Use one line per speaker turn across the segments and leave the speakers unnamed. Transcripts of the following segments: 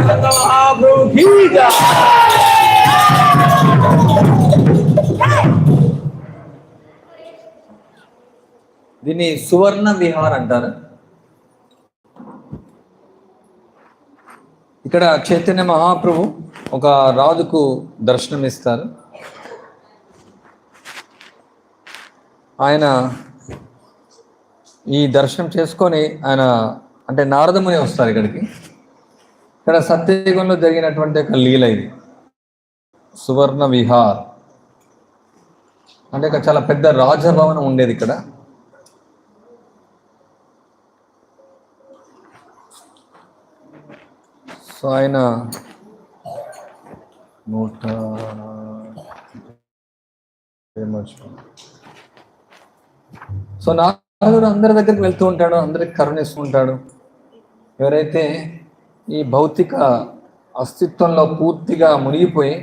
మహాప్రభు key జై. దీన్ని సువర్ణ విహార్ అంటారు ఇక్కడ చైతన్య మహాప్రభు ఒక రాజుకు దర్శనం ఇస్తారు. ఆయన ఈ దర్శనం చేసుకొని ఆయన అంటే నారదముని వస్తారు ఇక్కడికి. ఇక్కడ సత్యయుగంలో జరిగినటువంటి ఒక లీల ఇది. సువర్ణ విహార్. అంటే ఇక్కడ చాలా పెద్ద రాజభవనం ఉండేది ఇక్కడ. సో ఆయన నూట సో నారదుడు అందరి దగ్గరికి వెళ్తూ ఉంటాడు అందరికి కరుణిస్తూ ఉంటాడు. ఎవరైతే ఈ భౌతిక అస్తిత్వంలో పూర్తిగా మునిగిపోయి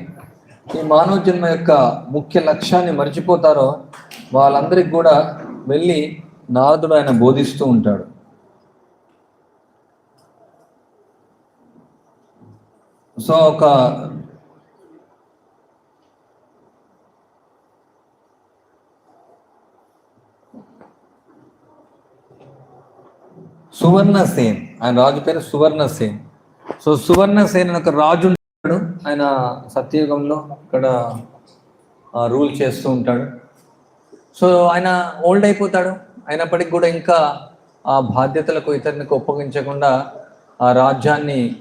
ఈ మానవ జన్మ యొక్క ముఖ్య లక్ష్యాన్ని మర్చిపోతారో వాళ్ళందరికి కూడా వెళ్ళి నారదుడు ఆయన బోధిస్తూ ఉంటాడు. సో ఒక సువర్ణ సేన్. ఆయన రాజు పేరు సువర్ణ సేన్. సో సువర్ణ సేన్ అని ఒక రాజు ఉంటాడు. ఆయన సత్యయుగంలో ఇక్కడ రూల్ చేస్తూ ఉంటాడు. సో ఆయన ఓల్డ్ అయిపోతాడు. అయినప్పటికి కూడా ఇంకా ఆ బాధ్యతలకు ఇతరునికి ఒప్పగించకుండా ఆ రాజ్యాన్ని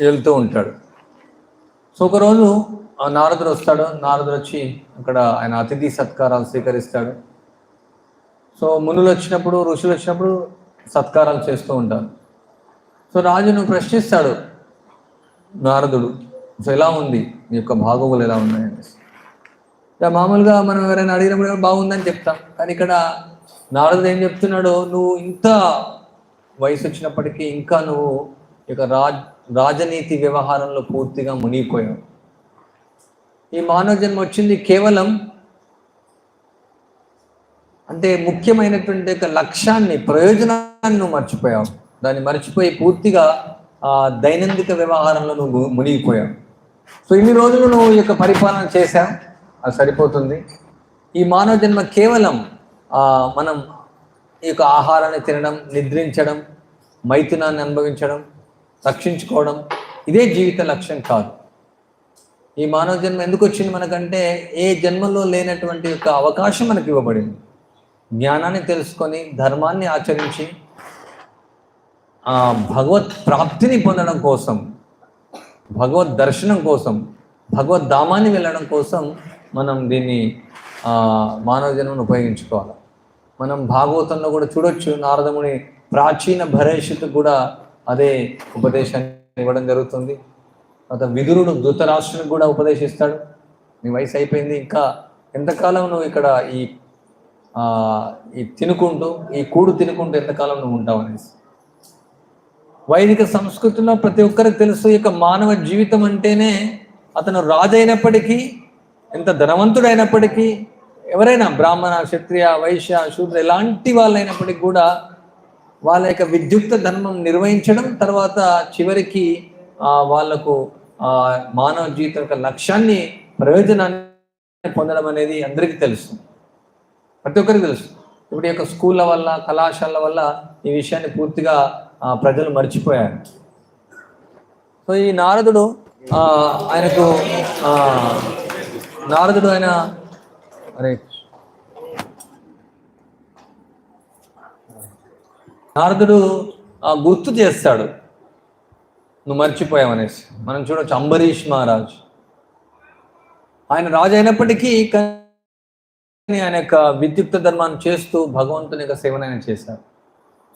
వెళ్తూ ఉంటాడు. సో ఒకరోజు ఆ నారదుడు వస్తాడు. నారదుడు వచ్చి అక్కడ ఆయన అతిథి సత్కారాలు స్వీకరిస్తాడు. సో మునులు వచ్చినప్పుడు ఋషులు వచ్చినప్పుడు సత్కారాలు చేస్తూ ఉంటారు. సో రాజును ప్రశ్నిస్తాడు నారదుడు సో ఎలా ఉంది? మీ యొక్క భాగోగులు ఎలా ఉన్నాయని ఇక మామూలుగా మనం ఎవరైనా అడిగినప్పుడు బాగుందని చెప్తాం. కానీ ఇక్కడ నారదుడు ఏం చెప్తున్నాడో నువ్వు ఇంత వయసు వచ్చినప్పటికీ ఇంకా నువ్వు ఇక రాజ్ రాజనీతి వ్యవహారంలో పూర్తిగా మునిగిపోయాం. ఈ మానవ జన్మ వచ్చింది కేవలం అంటే ముఖ్యమైనటువంటి ఒక లక్ష్యాన్ని ప్రయోజనాన్ని నువ్వు మర్చిపోయావు దాన్ని మర్చిపోయి పూర్తిగా ఆ దైనందిక వ్యవహారంలో నువ్వు మునిగిపోయావు. సో ఇన్ని రోజులు నువ్వు ఈ యొక్క పరిపాలన చేశావు. అది సరిపోతుంది. ఈ మానవ జన్మ కేవలం మనం ఈ యొక్క ఆహారాన్ని తినడం నిద్రించడం మైథునాన్ని అనుభవించడం రక్షించుకోవడం ఇదే జీవిత లక్ష్యం కాదు. ఈ మానవ జన్మ ఎందుకు వచ్చింది మనకంటే ఏ జన్మలో లేనటువంటి యొక్క అవకాశం మనకి ఇవ్వబడింది. జ్ఞానాన్ని తెలుసుకొని ధర్మాన్ని ఆచరించి ఆ భగవత్ ప్రాప్తిని పొందడం కోసం భగవద్ దర్శనం కోసం భగవద్ ధామాన్ని వెళ్ళడం కోసం మనం దీన్ని మానవ జన్మను ఉపయోగించుకోవాలి. మనం భాగవతంలో కూడా చూడొచ్చు నారదముని ప్రాచీన భరేషిత్ కూడా అదే ఉపదేశాన్ని ఇవ్వడం జరుగుతుంది. తర్వాత విదురుడు ధృతరాష్ట్రునికి కూడా ఉపదేశిస్తాడు. నీ వయసు అయిపోయింది ఇంకా ఎంతకాలం నువ్వు ఇక్కడ ఈ ఈ తినుకుంటూ ఈ కూడు తినుకుంటూ ఎంతకాలం నువ్వు ఉంటావు అనేసి. వైదిక సంస్కృతిలో ప్రతి ఒక్కరికి తెలుసు ఇక మానవ జీవితం అంటేనే అతను రాజు అయినప్పటికీ ఎంత ధనవంతుడైనప్పటికీ ఎవరైనా బ్రాహ్మణ క్షత్రియ వైశ్య శూద్ర ఎలాంటి వాళ్ళైనప్పటికీ కూడా వాళ్ళ యొక్క విద్యుక్త ధర్మం నిర్వహించడం తర్వాత చివరికి వాళ్ళకు వాళ్ళకు మానవ జీవితం యొక్క లక్ష్యాన్ని ప్రయోజనాన్ని పొందడం అనేది అందరికీ తెలుసు. ప్రతి ఒక్కరికి తెలుసు. ఇప్పుడు యొక్క స్కూళ్ళ వల్ల కళాశాలల వల్ల ఈ విషయాన్ని పూర్తిగా ప్రజలు మర్చిపోయారు. సో ఈ నారదుడు ఆయనకు నారదుడు ఆయన అరే నారదుడు గుర్తు చేస్తాడు. నువ్వు మర్చిపోయావనేసి. మనం చూడవచ్చు అంబరీష్ మహారాజ్. ఆయన రాజు అయినప్పటికీ ఆయన యొక్క విద్యుక్త ధర్మాన్ని చేస్తూ భగవంతుని యొక్క సేవను ఆయన చేశారు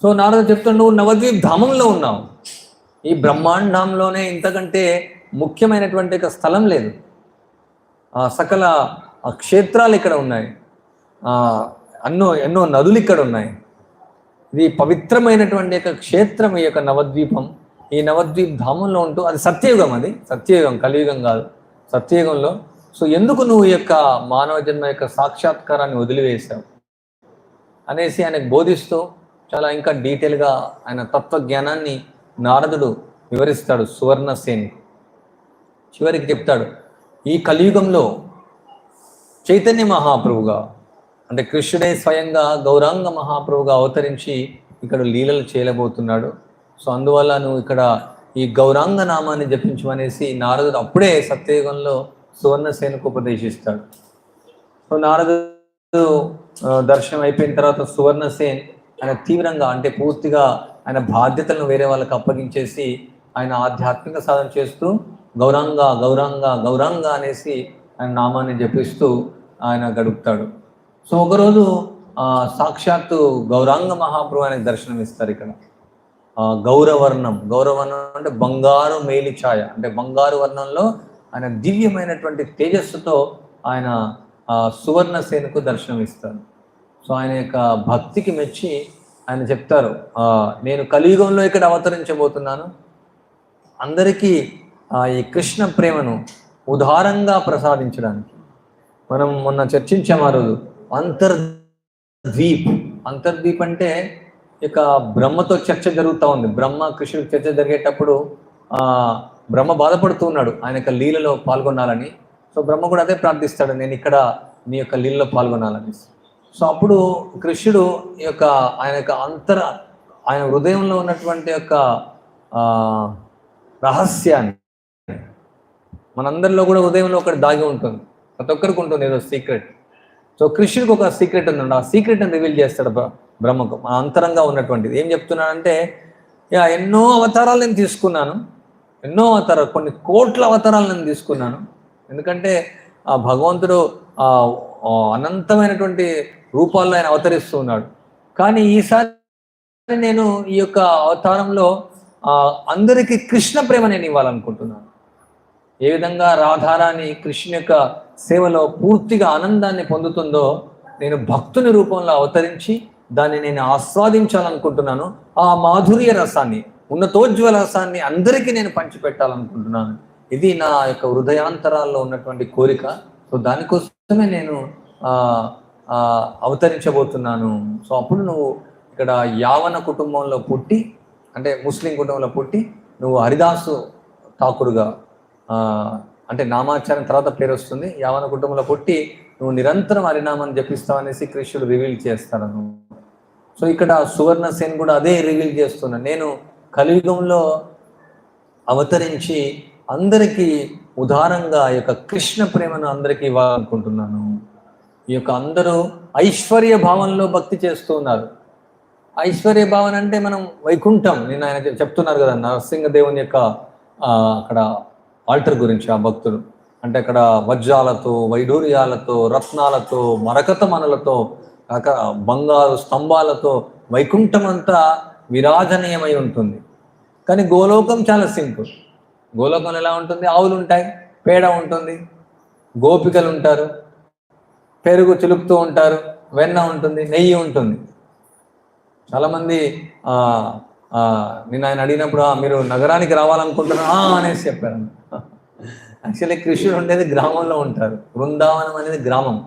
సో నారదు చెప్తాడు నువ్వు నవద్వీప్ ధామంలో ఉన్నావు. ఈ బ్రహ్మాండంలోనే ఇంతకంటే ముఖ్యమైనటువంటి ఒక స్థలం లేదు. ఆ సకల క్షేత్రాలు ఇక్కడ ఉన్నాయి. ఎన్నో ఎన్నో నదులు ఇక్కడ ఉన్నాయి. ఇది పవిత్రమైనటువంటి యొక్క క్షేత్రం ఈ యొక్క నవద్వీపం. ఈ నవద్వీప్ ధామంలో ఉంటూ అది సత్యయుగం అది. సత్యయుగం కలియుగం కాదు. సత్యయుగంలో. సో ఎందుకు నువ్వు ఈ యొక్క మానవ జన్మ యొక్క సాక్షాత్కారాన్ని వదిలివేశావు? అనేసి ఆయనకు బోధిస్తూ చాలా ఇంకా డీటెయిల్గా ఆయన తత్వజ్ఞానాన్ని నారదుడు వివరిస్తాడు సువర్ణసేన్ చివరికి చెప్తాడు ఈ కలియుగంలో చైతన్య మహాప్రభుగా అంటే కృష్ణుడే స్వయంగా గౌరాంగ మహాప్రభుగా అవతరించి ఇక్కడ లీలలు చేయలేబోతున్నాడు సో అందువల్ల నువ్వు ఇక్కడ ఈ గౌరాంగ నామాన్ని జపించమనేసి నారదుడు అప్పుడే సత్యయుగంలో సువర్ణసేనకు ఉపదేశిస్తాడు. సో నారదుడు దర్శనం అయిపోయిన తర్వాత సువర్ణసేన్ ఆయన తీవ్రంగా అంటే పూర్తిగా ఆయన బాధ్యతలను వేరే వాళ్ళకి అప్పగించేసి ఆయన ఆధ్యాత్మిక సాధన చేస్తూ గౌరాంగ గౌరాంగ గౌరాంగ అనేసి ఆయన నామాన్ని జపిస్తూ ఆయన గడుపుతాడు. సో ఒకరోజు సాక్షాత్తు గౌరాంగ మహాప్రభు ఆయనకు దర్శనం ఇస్తారు ఇక్కడ. గౌరవర్ణం. గౌరవర్ణం అంటే బంగారు మేలి ఛాయ అంటే బంగారు వర్ణంలో ఆయన దివ్యమైనటువంటి తేజస్సుతో ఆయన సువర్ణ సేనకు దర్శనం ఇస్తారు. సో ఆయన యొక్క భక్తికి మెచ్చి ఆయన చెప్తారు నేను కలియుగంలో ఇక్కడ అవతరించబోతున్నాను. అందరికీ ఈ కృష్ణ ప్రేమను ఉదారంగా ప్రసాదించడానికి. మనం మొన్న చర్చించాం ఆ రోజు అంతర్ద్వీప్. అంతర్ద్వీప్ అంటే ఇక బ్రహ్మతో చర్చ జరుగుతూ ఉంది. బ్రహ్మ కృష్ణుడు చర్చ జరిగేటప్పుడు ఆ బ్రహ్మ బాధపడుతూ ఉన్నాడు. ఆయన యొక్క లీలలో పాల్గొనాలని. సో బ్రహ్మ కూడా అదే ప్రార్థిస్తాడు. నేను ఇక్కడ నీ యొక్క లీలలో పాల్గొనాలని. సో అప్పుడు కృష్ణుడు ఈ యొక్క ఆయన యొక్క అంతర ఆయన హృదయంలో ఉన్నటువంటి యొక్క రహస్యాన్ని మనందరిలో కూడా ఉదయంలో ఒకటి దాగి ఉంటుంది. ప్రతి ఒక్కరికి ఉంటుంది ఏదో సీక్రెట్ సో కృష్ణుడికి ఒక సీక్రెట్ ఉందండి ఆ సీక్రెట్ని రివీల్ చేస్తాడు బ్ర- బ్రహ్మకు. అంతరంగా ఉన్నటువంటిది. ఏం చెప్తున్నానంటే యా ఎన్నో అవతారాలు నేను తీసుకున్నాను. ఎన్నో అవతారాలు కొన్ని కోట్ల అవతారాలు నేను తీసుకున్నాను. ఎందుకంటే ఆ భగవంతుడు ఆ అనంతమైనటువంటి రూపాల్లో ఆయన అవతరిస్తూ ఉన్నాడు. కానీ ఈసారి నేను ఈ యొక్క అవతారంలో అందరికీ కృష్ణ ప్రేమ నేను ఇవ్వాలనుకుంటున్నాను. ఏ విధంగా రాధారాణి కృష్ణ యొక్క సేవలో పూర్తిగా ఆనందాన్ని పొందుతుందో నేను భక్తుని రూపంలో అవతరించి దాన్ని నేను ఆస్వాదించాలనుకుంటున్నాను. ఆ మాధుర్య రసాన్ని ఉన్నతోజ్వల రసాన్ని అందరికీ నేను పంచిపెట్టాలనుకుంటున్నాను. ఇది నా యొక్క హృదయాంతరాల్లో ఉన్నటువంటి కోరిక. సో దానికోసమే నేను అవతరించబోతున్నాను. సో అప్పుడు నువ్వు ఇక్కడ యావన కుటుంబంలో పుట్టి అంటే ముస్లిం కుటుంబంలో పుట్టి నువ్వు హరిదాసు ఠాకురుగా అంటే నామాచారం తర్వాత పేరు వస్తుంది. యావన కుటుంబంలో పుట్టి నువ్వు నిరంతరం హరినామాన్ని జపిస్తావు అనేసి కృష్ణుడు రివీల్ చేస్తాను సో ఇక్కడ సువర్ణ సేన్ కూడా అదే రివీల్ చేస్తున్నా. నేను కలియుగంలో అవతరించి అందరికీ ఉదారంగా ఈ యొక్క కృష్ణ ప్రేమను అందరికీ ఇవ్వాలనుకుంటున్నాను. ఈ యొక్క అందరూ ఐశ్వర్య భావంలో భక్తి చేస్తూ ఉన్నారు. ఐశ్వర్య భావన అంటే మనం వైకుంఠం. నేను ఆయన చెప్తున్నారు కదా నరసింహదేవుని యొక్క అక్కడ ఆల్టర్ గురించి ఆ భక్తుడు. అంటే అక్కడ వజ్రాలతో వైడూర్యాలతో రత్నాలతో మరకత మనలతో బంగారు స్తంభాలతో వైకుంఠం అంతా విరాజనీయమై ఉంటుంది. కానీ గోలోకం చాలా సింపుల్. గోలోకం ఎలా ఉంటుంది? ఆవులు ఉంటాయి పేడ ఉంటుంది గోపికలు ఉంటారు పెరుగు చిలుపుతూ ఉంటారు వెన్న ఉంటుంది నెయ్యి ఉంటుంది. చాలామంది నేను ఆయన అడిగినప్పుడు మీరు నగరానికి రావాలనుకుంటున్నా అనేసి చెప్పారు. యాక్చువల్లీ కృష్ణుడు ఉండేది గ్రామంలో ఉంటారు. బృందావనం అనేది గ్రామం.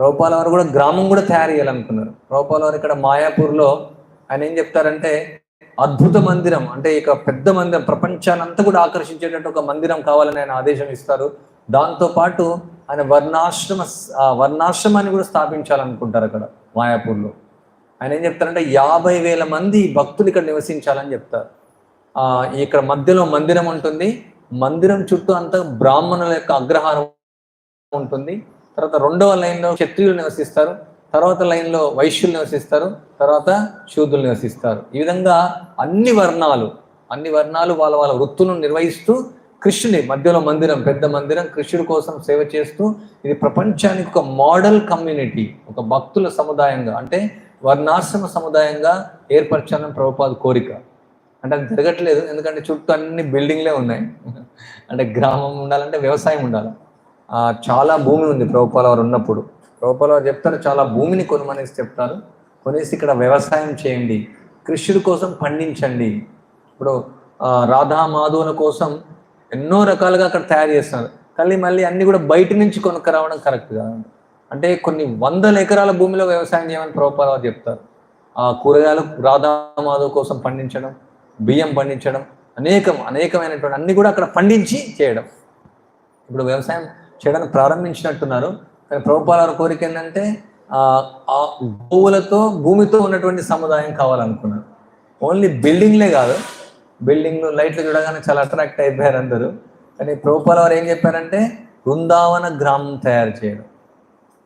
రూపాల వారు కూడా గ్రామం కూడా తయారు చేయాలనుకున్నారు. రూపాల వారు ఇక్కడ మాయాపూర్లో ఆయన ఏం చెప్తారంటే అద్భుత మందిరం. అంటే ఇక పెద్ద మందిరం ప్రపంచాన్ని కూడా ఆకర్షించేటట్టు ఒక మందిరం కావాలని ఆయన ఆదేశం ఇస్తారు. దాంతో పాటు ఆయన వర్ణాశ్రమ ఆ వర్ణాశ్రమాన్ని కూడా స్థాపించాలనుకుంటారు అక్కడ మాయాపూర్లో. ఆయన ఏం చెప్తారంటే యాభై వేల మంది భక్తులు ఇక్కడ నివసించాలని చెప్తారు. ఇక్కడ మధ్యలో మందిరం ఉంటుంది. మందిరం చుట్టూ అంతా బ్రాహ్మణుల యొక్క అగ్రహారం ఉంటుంది. తర్వాత రెండవ లైన్లో క్షత్రియులు నివసిస్తారు. తర్వాత లైన్లో వైశ్యులు నివసిస్తారు. తర్వాత శూద్రులు నివసిస్తారు. ఈ విధంగా అన్ని వర్ణాలు అన్ని వర్ణాలు వాళ్ళ వాళ్ళ వృత్తులను నిర్వహిస్తూ కృష్ణుని మధ్యలో మందిరం పెద్ద మందిరం కృష్ణుడి కోసం సేవ చేస్తూ ఇది ప్రపంచానికి ఒక మోడల్ కమ్యూనిటీ ఒక భక్తుల సముదాయంగా. అంటే వర్ణాశ్రమ సముదాయంగా ఏర్పరచాలని ప్రభుపాద కోరిక. అంటే అది జరగట్లేదు. ఎందుకంటే చుట్టూ అన్ని బిల్డింగ్లే ఉన్నాయి. అంటే గ్రామం ఉండాలంటే వ్యవసాయం ఉండాలి. చాలా భూమి ఉంది ప్రభుపాల వారు ఉన్నప్పుడు. ప్రభుపాల వారు చెప్తారు చాలా భూమిని కొనమనేసి చెప్తారు. కొనేసి ఇక్కడ వ్యవసాయం చేయండి. కృష్ణుడి కోసం పండించండి. ఇప్పుడు రాధా మాధువుల కోసం ఎన్నో రకాలుగా అక్కడ తయారు చేస్తున్నారు. కానీ మళ్ళీ అన్నీ కూడా బయట నుంచి కొనుక్క రావడం కరెక్ట్ కాదండి అంటే కొన్ని వందల ఎకరాల భూమిలో వ్యవసాయం చేయమని ప్రభుత్వాలు చెప్తారు. ఆ కూరగాయలు రాధా మాధవ్ కోసం పండించడం బియ్యం పండించడం అనేకం అనేకమైనటువంటి అన్ని కూడా అక్కడ పండించి చేయడం. ఇప్పుడు వ్యవసాయం చేయడానికి ప్రారంభించినట్టున్నారు. కానీ ప్రభుత్వాల వారి కోరిక ఏంటంటే ఆ గోవులతో భూమితో ఉన్నటువంటి సముదాయం కావాలనుకున్నారు. ఓన్లీ బిల్డింగ్లే కాదు బిల్డింగ్లు లైట్లు చూడగానే చాలా అట్రాక్ట్ అయిపోయారు అందరూ. కానీ ప్రభుత్వాల వారు ఏం చెప్పారంటే బృందావన గ్రామం తయారు చేయడం.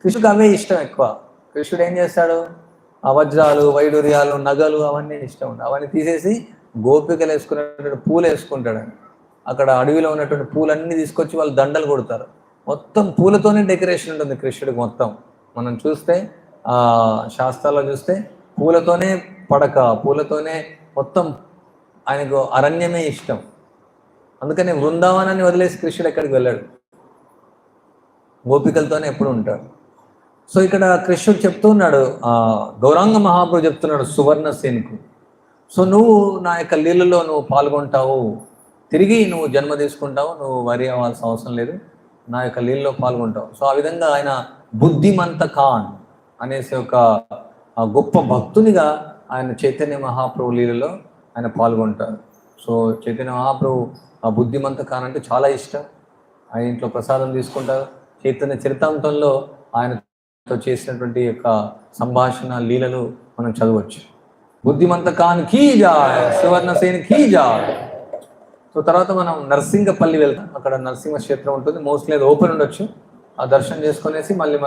కృష్ణుడికి అవే ఇష్టం ఎక్కువ. కృష్ణుడు ఏం చేస్తాడు? అవజ్రాలు వైడూర్యాలు నగలు అవన్నీ ఇష్టం ఉండవు అవన్నీ తీసేసి గోపికలు వేసుకునేటువంటి పూలు వేసుకుంటాడు అక్కడ అడవిలో ఉన్నటువంటి పూలన్నీ తీసుకొచ్చి వాళ్ళు దండలు కొడతారు. మొత్తం పూలతోనే డెకరేషన్ ఉంటుంది కృష్ణుడికి మొత్తం. మనం చూస్తే ఆ శాస్త్రాల్లో చూస్తే పూలతోనే పడక పూలతోనే మొత్తం ఆయనకు అరణ్యమే ఇష్టం. అందుకని బృందావనాన్ని వదిలేసి కృష్ణుడు ఎక్కడికి వెళ్ళాడు? గోపికలతోనే ఎప్పుడు ఉంటాడు. సో ఇక్కడ కృష్ణుడు చెప్తున్నాడు గౌరాంగ మహాప్రభు చెప్తున్నాడు సువర్ణ సేనుకు. సో నువ్వు నా యొక్క లీలలో నువ్వు పాల్గొంటావు తిరిగి నువ్వు జన్మ తీసుకుంటావు నువ్వు వరి అవ్వాల్సిన అవసరం లేదు నా యొక్క లీలలో పాల్గొంటావు. సో ఆ విధంగా ఆయన బుద్ధిమంత ఖాన్ అనేసి ఒక గొప్ప భక్తునిగా ఆయన చైతన్య మహాప్రభు లీలలో ఆయన పాల్గొంటారు. సో చైతన్య మహాప్రభు ఆ బుద్ధిమంత ఖాన్ అంటే చాలా ఇష్టం. ఆయన ఇంట్లో ప్రసాదం తీసుకుంటారు. చైతన్య చరితాంతంలో తో చేసినటువంటి యొక్క సంభాషణ లీలలు మనం చదవచ్చు. బుద్ధిమంత ఖాన్ కీ జాయ్ సువర్ణ సేన్ కీ జాయ్. సో తర్వాత మనం నర్సింగపల్లి వెళ్తాం. అక్కడ నరసింహ క్షేత్రం ఉంటుంది. మోస్ట్లీ అది ఓపెన్ ఉండొచ్చు. ఆ దర్శనం చేసుకునేసి మళ్ళీ మనం